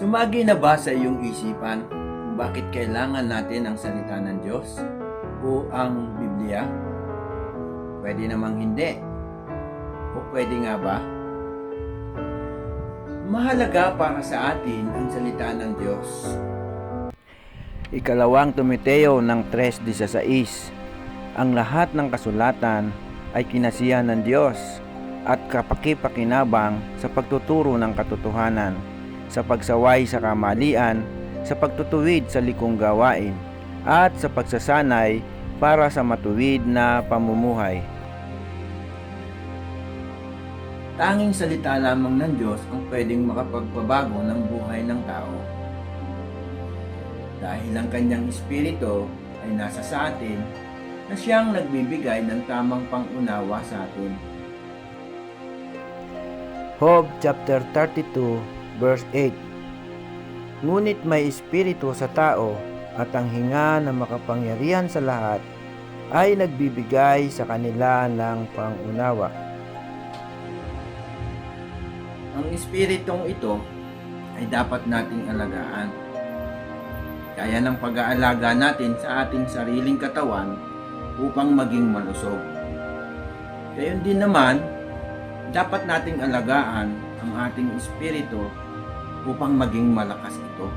Sumagi na ba sa iyong isipan kung bakit kailangan natin ang salita ng Diyos o ang Biblia? Pwede namang hindi. O pwede nga ba? Mahalaga para sa atin ang salita ng Diyos. Ikalawang Tumiteo ng 3.16 Ang lahat ng kasulatan ay kinasiyahan ng Diyos at kapakipakinabang sa pagtuturo ng katotohanan, sa pagsaway sa kamalian, sa pagtutuwid sa likong gawain, at sa pagsasanay para sa matuwid na pamumuhay. Tanging salita lamang ng Diyos ang pwedeng makapagpabago ng buhay ng tao. Dahil ang kanyang espiritu ay nasa sa atin na siyang nagbibigay ng tamang pangunawa sa atin. Job chapter 32 verse 8 Ngunit may espiritu sa tao at ang hinga na makapangyarihan sa lahat ay nagbibigay sa kanila ng pangunawa. Ang espiritong ito ay dapat nating alagaan. Kaya ng pag-aalaga natin sa ating sariling katawan upang maging malusog. Gayon din naman, dapat nating alagaan ang ating espiritu upang maging malakas ito.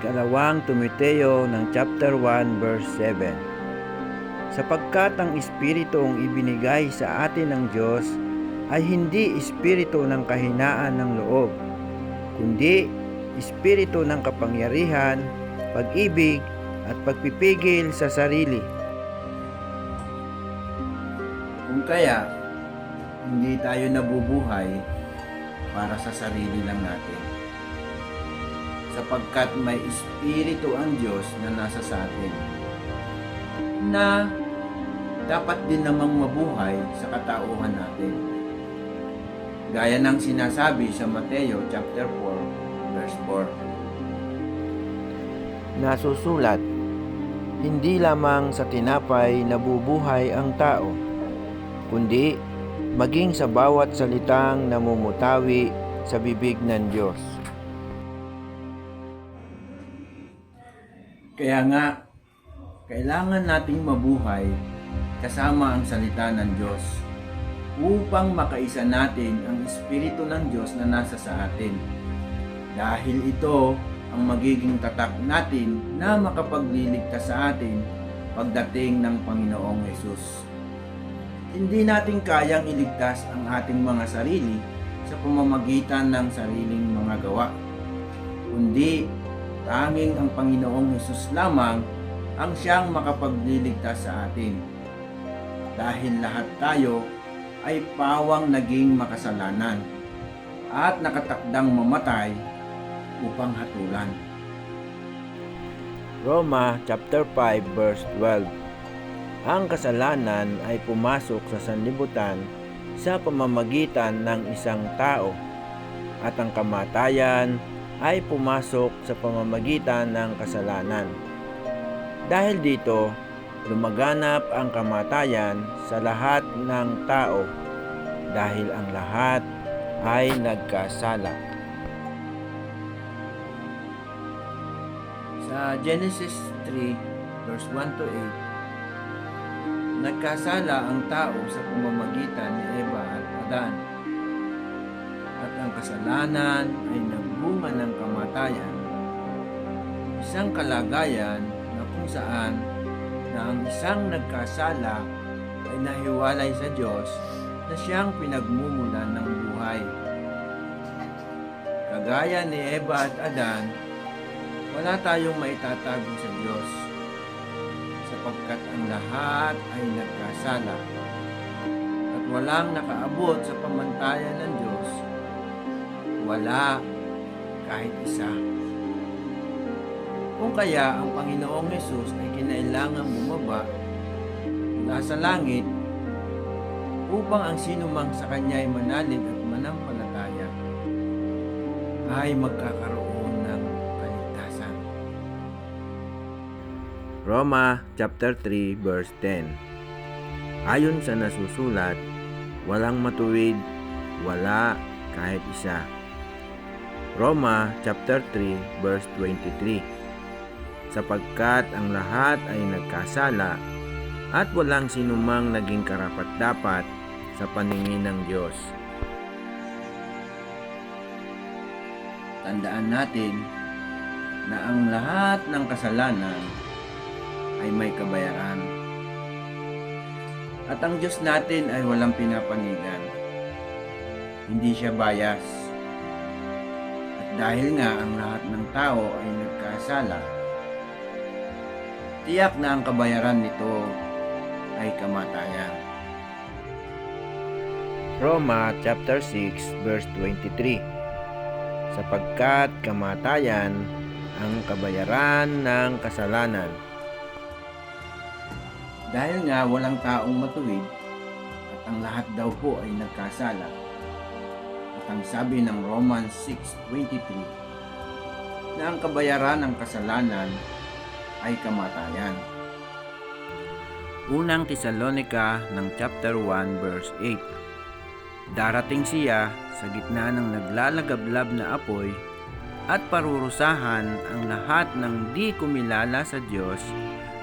Ikalawang Tumiteo ng chapter 1 verse 7 Sapagkat ang espiritong ibinigay sa atin ng Diyos ay hindi espiritu ng kahinaan ng loob, kundi espiritu ng kapangyarihan, pag-ibig, at pagpipigil sa sarili. Kung kaya, hindi tayo nabubuhay para sa sarili lang natin. Sapagkat may espiritu ang Diyos na nasa sa atin na dapat din namang mabuhay sa katauhan natin. Gaya ng sinasabi sa Mateo chapter 4 verse 4. Nasusulat, hindi lamang sa tinapay nabubuhay ang tao, kundi maging sa bawat salitang namumutawi sa bibig ng Diyos. Kaya nga, kailangan nating mabuhay kasama ang salita ng Diyos upang makaisa natin ang Espiritu ng Diyos na nasa sa atin. Dahil ito ang magiging tatak natin na makapagliligtas sa atin pagdating ng Panginoong Yesus. Hindi natin kayang iligtas ang ating mga sarili sa pamamagitan ng sariling mga gawa, kundi tanging ang Panginoong Yesus lamang ang siyang makapagliligtas sa atin. Dahil lahat tayo ay pawang naging makasalanan at nakatakdang mamatay upang hatulan. Roma chapter 5 verse 12 Ang kasalanan ay pumasok sa sanlibutan sa pamamagitan ng isang tao at ang kamatayan ay pumasok sa pamamagitan ng kasalanan. Dahil dito, lumaganap ang kamatayan sa lahat ng tao dahil ang lahat ay nagkasala. Sa Genesis 3 verse 1 to 8, nagkasala ang tao sa pamamagitan ni Eva at Adan. At ang kasalanan ay nagbunga ng kamatayan. Isang kalagayan na kung saan na ang isang nagkasala ay nahiwalay sa Diyos na siyang pinagmumulan ng buhay. Kagaya ni Eva at Adan, wala tayong maitatago sa Diyos sapagkat ang lahat ay nagkasala at walang nakaabot sa pamantayan ng Diyos wala kahit isa. Kung kaya ang Panginoong Yesus ay kinailangan bumaba mula sa langit upang ang sinumang sa Kanya ay manalig at manampalataya ay magkakaroon Roma chapter 3 verse 10 Ayon sa nasusulat, walang matuwid, wala kahit isa. Roma chapter 3 verse 23. Sapagkat ang lahat ay nagkasala at walang sinumang naging karapat-dapat sa paningin ng Diyos. Tandaan natin na ang lahat ng kasalanan ay may kabayaran. At ang Diyos natin ay walang pinapanigan. Hindi siya bias. At dahil nga ang lahat ng tao ay nagkasala, tiyak na ang kabayaran nito ay kamatayan. Roma chapter 6 verse 23 Sapagkat kamatayan ang kabayaran ng kasalanan. Dahil nga walang taong matuwid at ang lahat daw po ay nagkasala. At ang sabi ng Romans 6.23 na ang kabayaran ng kasalanan ay kamatayan. Unang Tesalonika ng chapter 1 verse 8 Darating siya sa gitna ng naglalagablab na apoy at parurusahan ang lahat ng di kumilala sa Diyos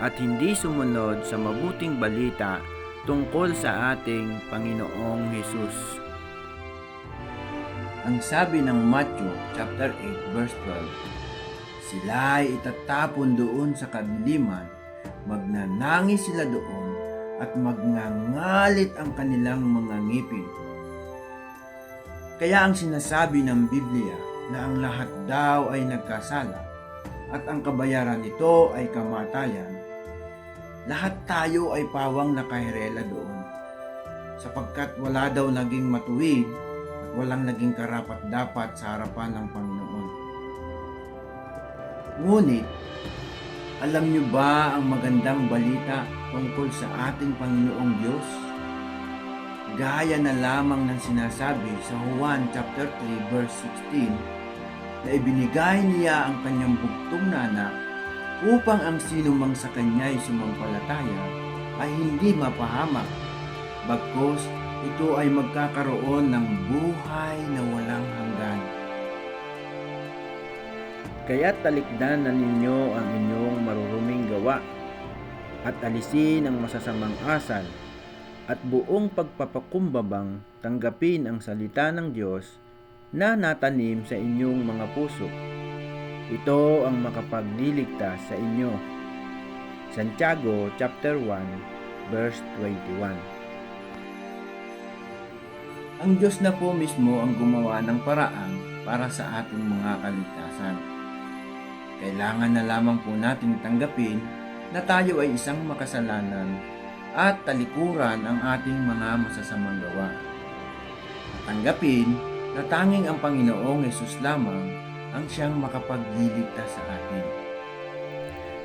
at hindi sumunod sa mabuting balita tungkol sa ating Panginoong Hesus. Ang sabi ng Matthew chapter 8 verse 12, Sila ay itatapon doon sa kadiliman, magnanangis sila doon at magngangalit ang kanilang mga ngipin. Kaya ang sinasabi ng Biblia na ang lahat daw ay nagkasala at ang kabayaran nito ay kamatayan, lahat tayo ay pawang nakahirela doon sapagkat wala daw naging matuwid at walang naging karapat dapat sa harapan ng Panginoon. Ngunit, alam niyo ba ang magandang balita tungkol sa ating Panginoong Diyos? Gaya na lamang ng sinasabi sa Juan chapter 3 verse 16 na ibinigay niya ang kanyang bugtong na anak upang ang sino mang sa kanya'y sumampalataya ay hindi mapahamak. Bagkos ito ay magkakaroon ng buhay na walang hanggan. Kaya talikdan na ninyo ang inyong maruruming gawa at alisin ang masasamang asal at buong pagpapakumbabang tanggapin ang salita ng Diyos na natanim sa inyong mga puso. Ito ang makapagliligtas sa inyo. Santiago chapter 1 verse 21. Ang Diyos na po mismo ang gumawa ng paraan para sa ating mga kaligtasan. Kailangan na lamang po nating tanggapin na tayo ay isang makasalanan at talikuran ang ating mga masasamang gawa. Tanggapin na tanging ang Panginoong Yesus lamang ang siyang makapagliligtas sa atin.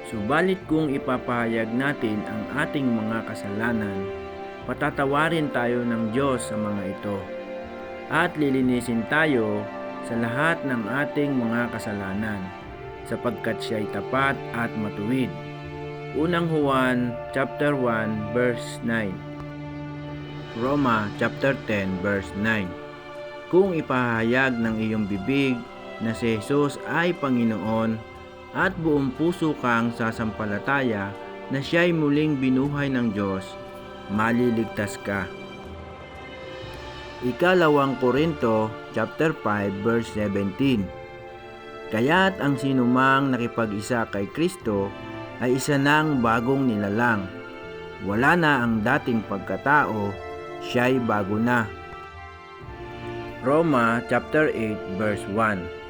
Subalit kung ipapahayag natin ang ating mga kasalanan, patatawarin tayo ng Diyos sa mga ito at lilinisin tayo sa lahat ng ating mga kasalanan sapagkat siya ay tapat at matuwid. Unang Juan chapter 1 verse 9. Roma chapter 10 verse 9. Kung ipahayag ng iyong bibig na si Jesus ay Panginoon at buong puso kang sasampalataya na siya'y muling binuhay ng Diyos, maliligtas ka. Ikalawang Korinto chapter 5 verse 17. Kaya't ang sinumang nakipag-isa kay Kristo ay isa ng bagong nilalang. Wala na ang dating pagkatao, siya'y bago na. Roma chapter 8 verse 1.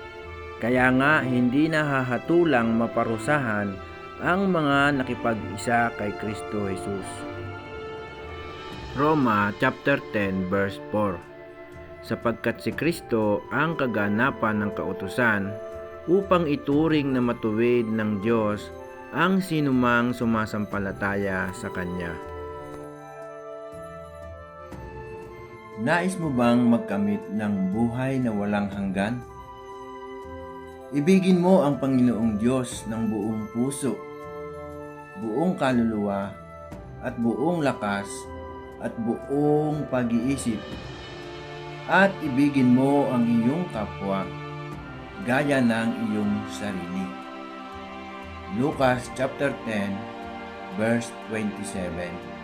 Kaya nga hindi nahahatulang maparusahan ang mga nakipag-isa kay Kristo Jesus. Roma chapter 10 verse 4. Sapagkat si Kristo ang kaganapan ng kautusan upang ituring na matuwid ng Diyos ang sinumang sumasampalataya sa Kanya. Nais mo bang magkamit ng buhay na walang hanggan? Ibigin mo ang Panginoong Diyos ng buong puso, buong kaluluwa, at buong lakas, at buong pag-iisip. At ibigin mo ang iyong kapwa gaya ng iyong sarili. Lucas chapter 10 verse 27